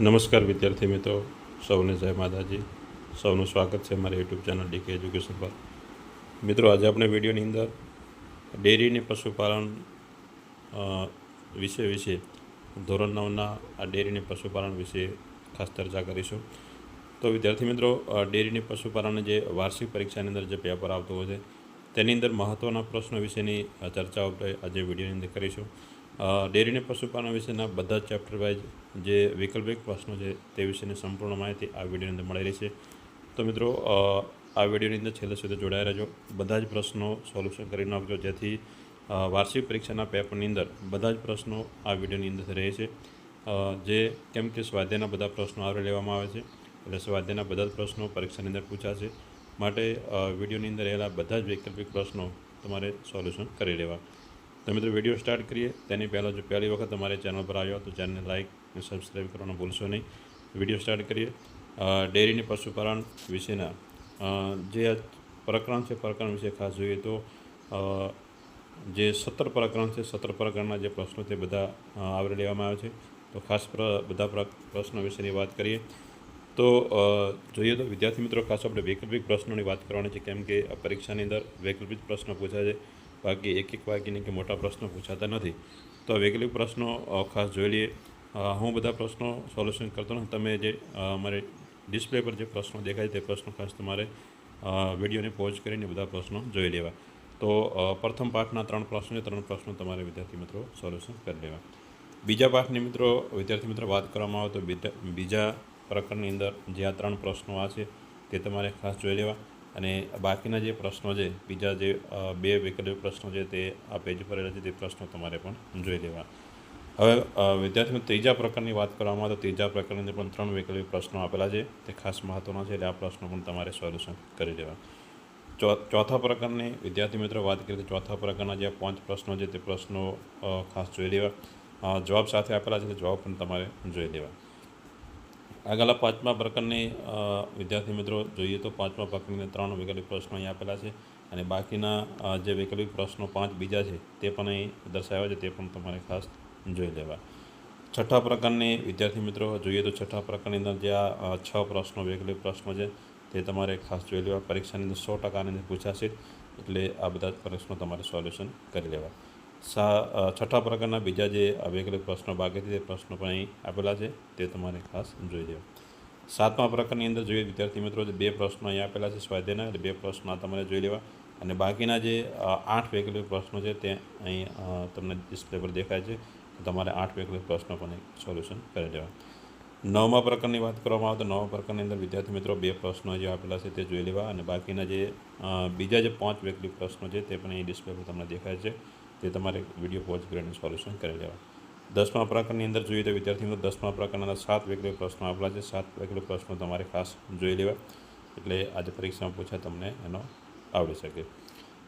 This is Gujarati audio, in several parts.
નમસ્કાર વિદ્યાર્થી મિત્રો, સૌને જય માતાજી. સૌનું સ્વાગત છે મારી યુટ્યુબ ચેનલ ડીકે એજ્યુકેશન પર. મિત્રો, આજે આપણે વિડીયોની અંદર ડેરીની પશુપાલન વિષય વિશે ધોરણ નવના આ ડેરીને પશુપાલન વિશે ખાસ ચર્ચા કરીશું. તો વિદ્યાર્થી મિત્રો ડેરીની પશુપાલન જે વાર્ષિક પરીક્ષાની અંદર જે પેપર આવતું હોય છે, તેની અંદર મહત્ત્વના પ્રશ્નો વિશેની ચર્ચાઓ ચર્ચા આપણે આજે વિડીયોની અંદર કરીશું. ડેરીની પશુપાલન વિશેના બધા ચેપ્ટર વાઇઝ જે વૈકલ્પિક પ્રશ્નો છે તે વિશેની સંપૂર્ણ માહિતી આ વિડીયોની અંદર મળી રહેશે તો મિત્રો આ વિડીયોની અંદર છેલ્લે સુધી જોડાયા રહેજો. બધા જ પ્રશ્નો સોલ્યુશન કરી નાખજો, જેથી વાર્ષિક પરીક્ષાના પેપરની અંદર બધા જ પ્રશ્નો આ વિડીયોની અંદર રહે છે. જે કેમ કે સ્વાધ્યાયના બધા પ્રશ્નો આવરી લેવામાં આવે છે, એટલે સ્વાધ્યાયના બધા જ પ્રશ્નો પરીક્ષાની અંદર પૂછાશે. માટે વિડીયોની અંદર રહેલા બધા જ વૈકલ્પિક પ્રશ્નો તમારે સોલ્યુશન કરી લેવા. તો મિત્રો, વીડિયો સ્ટાર્ટ કરીએ. તેની પહેલાં જો પહેલી વખત તમારે ચેનલ પર આવ્યો તો ચેનલને લાઇક અને સબસ્ક્રાઈબ કરવાનું ભૂલશો નહીં. વીડિયો સ્ટાર્ટ કરીએ. ડેરીની પશુપાલન વિશેના. જે પ્રકરણ છે, પ્રકરણ વિશે ખાસ જોઈએ તો જે સત્તર પ્રકરણ છે, સત્તર પ્રકરણના જે પ્રશ્નો તે બધા આવરી લેવામાં આવે છે. તો ખાસ બધા પ્ર- પ્રશ્નો વિશેની વાત કરીએ. તો જોઈએ તો વિદ્યાર્થી મિત્રો, ખાસ આપણે વૈકલ્પિક પ્રશ્નોની વાત કરવાની છે. કેમ કે પરીક્ષાની અંદર વૈકલ્પિક પ્રશ્નો પૂછાય છે. બાકી એક એક વાગીને કે મોટા પ્રશ્નો પૂછાતા નથી. તો વૈકલ્પિક પ્રશ્નો ખાસ જોઈ લઈએ. હું બધા પ્રશ્નો સોલ્યુશન કરતો નથી. તમે જે અમારે ડિસ્પ્લે પર જે પ્રશ્નો દેખાય તે પ્રશ્નો ખાસ તમારે વિડીયોને પોઝ કરીને બધા પ્રશ્નો જોઈ લેવા. તો પ્રથમ પાઠના ત્રણ પ્રશ્નો છે. ત્રણ પ્રશ્નો તમારે વિદ્યાર્થી મિત્રો સોલ્યુશન કરી લેવા. બીજા પાઠની મિત્રો, વિદ્યાર્થી મિત્રો વાત કરવામાં આવે તો બીજા પ્રકરણની અંદર જે આ ત્રણ પ્રશ્નો આ છે તે તમારે ખાસ જોઈ લેવા. અને બાકીના જે પ્રશ્નો છે, બીજા જે બે વિકલ્પ પ્રશ્નો છે તે આ પેજ પર છે, તે પ્રશ્નો તમારે પણ જોઈ લેવા. હવે વિદ્યાર્થીઓ, ત્રીજા પ્રકારની વાત કરવામાં તો ત્રીજા પ્રકારની પણ ત્રણ વિકલ્પ પ્રશ્નો આપેલા છે. તે ખાસ મહત્ત્વના છે એટલે આ પ્રશ્નો પણ તમારે સોલ્યુશન કરી લેવા. ચોથા પ્રકારની વિદ્યાર્થી મિત્રો વાત કરીએ તો ચોથા પ્રકારના જે પાંચ પ્રશ્નો છે તે પ્રશ્નો ખાસ જોઈ લેવા. જવાબ સાથે આપેલા છે તે જવાબ પણ તમારે જોઈ લેવા. આગળના પાંચમા પ્રકારની વિદ્યાર્થી મિત્રો જોઈએ તો પાંચમા પ્રકારની ત્રણ વૈકલ્પિક પ્રશ્નો અહીં આપેલા છે અને બાકીના જે વૈકલ્પિક પ્રશ્નો પાંચ બીજા છે તે પણ અહીં દર્શાવ્યા છે, તે પણ તમારે ખાસ જોઈ લેવા. છઠ્ઠા પ્રકારની વિદ્યાર્થી મિત્રો જોઈએ તો છઠ્ઠા પ્રકારની અંદર જે આ છ પ્રશ્નો, વૈકલ્પિક પ્રશ્નો છે તે તમારે ખાસ જોઈ લેવા. પરીક્ષાની અંદર સો ટકાની અંદર પૂછાશે એટલે આ બધા જ પ્રશ્નો તમારે સોલ્યુશન કરી લેવા. સા છઠ્ઠા પ્રકારના બીજા જે આ પ્રશ્નો, બાકી તે પ્રશ્નો પણ અહીં આપેલા છે, તે તમારે ખાસ જોઈ દેવા સાતમા પ્રકારની અંદર જોઈએ વિદ્યાર્થી મિત્રો, જે બે પ્રશ્નો અહીં આપેલા છે, સ્વાધ્યાયના, એટલે બે પ્રશ્નો તમારે જોઈ લેવા. અને બાકીના જે આઠ વૈકલ્પિક પ્રશ્નો છે, તે અહીં તમને ડિસ્પ્લે પર દેખાય છે. તમારે આઠ વૈકલ્પિક પ્રશ્નો પણ સોલ્યુશન કરી લેવા. નવમા પ્રકારની વાત કરવામાં આવે તો નવમા પ્રકારની અંદર વિદ્યાર્થી મિત્રો બે પ્રશ્નો જે આપેલા છે, તે જોઈ લેવા. અને બાકીના જે બીજા જે પાંચ વૈકલ્પિક પ્રશ્નો છે, તે પણ અહીં ડિસ્પ્લે પર તમને દેખાય છે. તે તમારે વીડિયો પોઝ કરીને સોલ્યુશન કરી લેવા દસમા પ્રકારની અંદર જોઈએ તો વિદ્યાર્થીઓ, દસમા પ્રકારના સાત વૈકલ્પિક પ્રશ્નો આપેલા છે. સાત વૈકલ્પિક પ્રશ્નો તમારે ખાસ જોઈ લેવા. એટલે આજે પરીક્ષામાં પૂછાય તમને એનો આવડી શકે.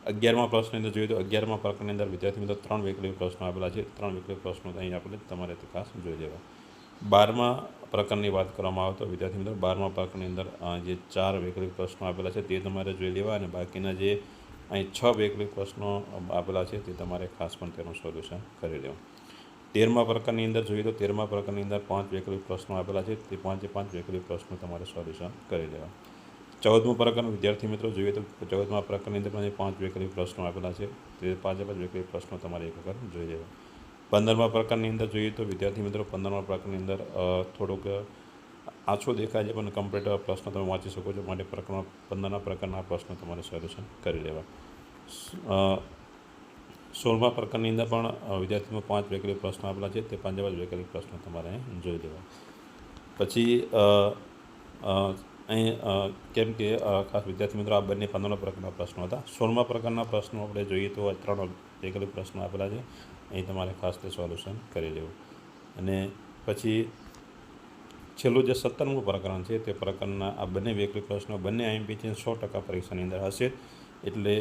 અગિયારમા પ્રશ્નની અંદર જોઈએ તો અગિયારમા પ્રકરણની અંદર વિદ્યાર્થી મિત્રો ત્રણ વૈકલ્પિક પ્રશ્નો આપેલા છે. ત્રણ વૈકલ્પિક પ્રશ્નો અહીં આપણે તમારે ખાસ જોઈ લેવા. બારમા પ્રકરણની વાત કરવામાં આવે તો વિદ્યાર્થી મિત્રો બારમા પ્રકરણની અંદર જે ચાર વૈકલ્પિક પ્રશ્નો આપેલા છે તે તમારે જોઈ લેવા અને બાકીના જે અહીં છ વૈકલ્પિક પ્રશ્નો આપેલા છે, તે તમારે ખાસ પણ તેનું સોલ્યુશન કરી લેવું. તેરમા પ્રકારની અંદર જોઈએ તો તેરમા પ્રકારની અંદર પાંચ વેકલી પ્રશ્નો આપેલા છે, તે પાંચે પાંચ વેકલી પ્રશ્નો તમારે સોલ્યુશન કરી લેવા. ચૌદમા પ્રકરણ વિદ્યાર્થી મિત્રો જોઈએ તો ચૌદમા પ્રકારની અંદર પણ પાંચ વેકલી પ્રશ્નો આપેલા છે, તે પાંચે પાંચ વેકલી પ્રશ્નો તમારે એક વખત જોઈ લેવા. પંદરમા પ્રકારની અંદર જોઈએ તો વિદ્યાર્થી મિત્રો પંદરમા પ્રકારની અંદર થોડુંક આછો દેખાય છે, પણ કમ્પ્લીટ પ્રશ્ન તમે વાંચી શકો છો. માટે પ્રકરણ પંદરના પ્રકારના પ્રશ્નો તમારે સોલ્યુશન કરી લેવા. સોળમા પ્રકરણની અંદર પણ વિદ્યાર્થીમાં પાંચ વૈકલ્પિક પ્રશ્નો આપેલા છે. તે પાંચ પાંચ વૈકલ્પિક પ્રશ્નો તમારે અહીં જોઈ લેવા. પછી અહીં કેમ કે ખાસ વિદ્યાર્થી મિત્રો, આ બંને પંદરના પ્રકારના પ્રશ્નો હતા. સોળમા પ્રકારના પ્રશ્નો આપણે જોઈએ તો ત્રણ વૈકલ્પિક પ્રશ્નો આપેલા છે. અહીં તમારે ખાસ તે સોલ્યુશન કરી લેવું. અને પછી છેલ્લું જે સત્તરમું પ્રકરણ છે, તે પ્રકરણના આ બંને વૈકલ્પિક પ્રશ્નો બંને આઈએમપી છે સો ટકા પરીક્ષાની અંદર હશે. એટલે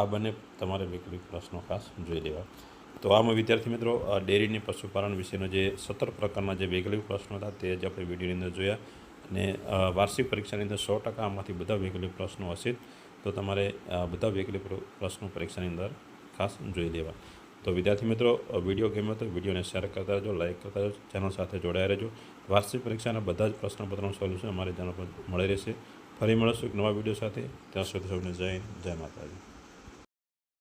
આ બંને તમારે વૈકલ્પિક પ્રશ્નો ખાસ જોઈ લેવા. તો આમાં વિદ્યાર્થી મિત્રો ડેરીની પશુપાલન વિશેનો જે સત્તર પ્રકારના જે વૈકલ્પિક પ્રશ્નો હતા, તે જ આપણે વિડીયોની અંદર જોયા. અને વાર્ષિક પરીક્ષાની અંદર સો ટકા આમાંથી બધા વૈકલ્પિક પ્રશ્નો હશે. તો તમારે બધા વૈકલ્પિક પ્રશ્નો પરીક્ષાની અંદર ખાસ જોઈ લેવા. તો વિદ્યાર્થી મિત્રો વીડિયો ગમ્યો તો વિડીયોને શેર કરતા રહેજો લાઇક કરતા રહેજો ચેનલ સાથે જોડાયા રહેજો. વાર્ષિક પરીક્ષાના બધા જ પ્રશ્નપત્રોનું સોલ્યુશન અમારી ચેનલ પર મળી રહેશે. ફરી મળીશું એક નવા વીડિયો સાથે. ત્યાં સુધી સૌને જય જય માતાજી.